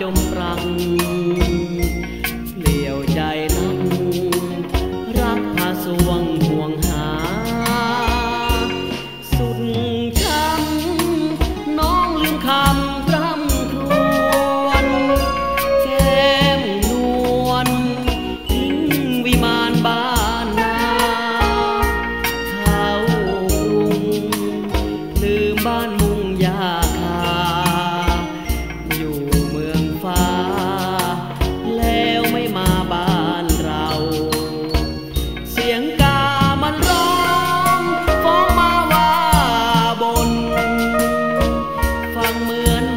จมรัง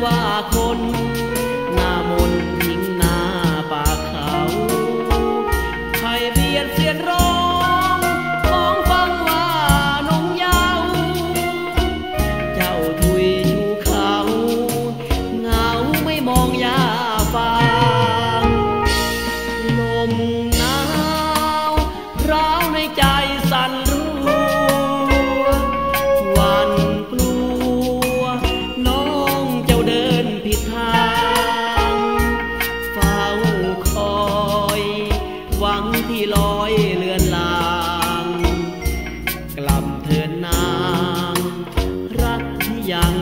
ว่าคน ลอยเลือนลาง กลับเถินนาง รักยัง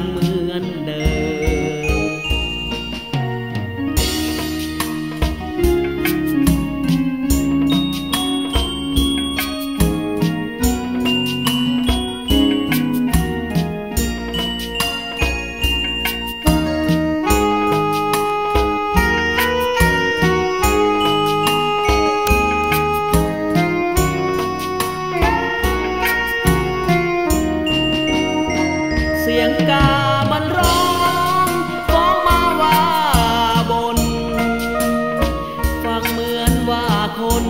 สียงกามันร้องฟ้องมาว่าบน ฟังเหมือนว่าคน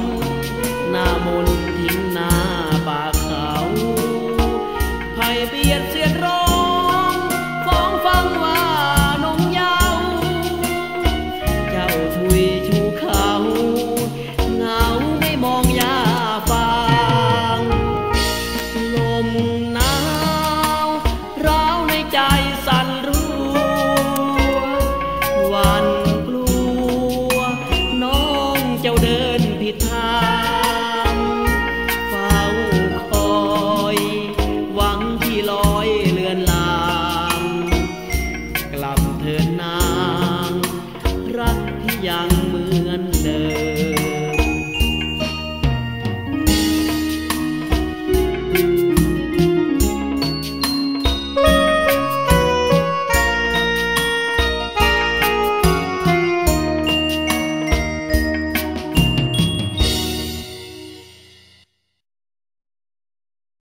ใจสั่นรู้วันกลัว น้องเจ้าเดินผิดทางเฝ้าคอย หวังที่ลอยเลือนลางกลับเถิดนาง รักที่ยังเหมือนเดิม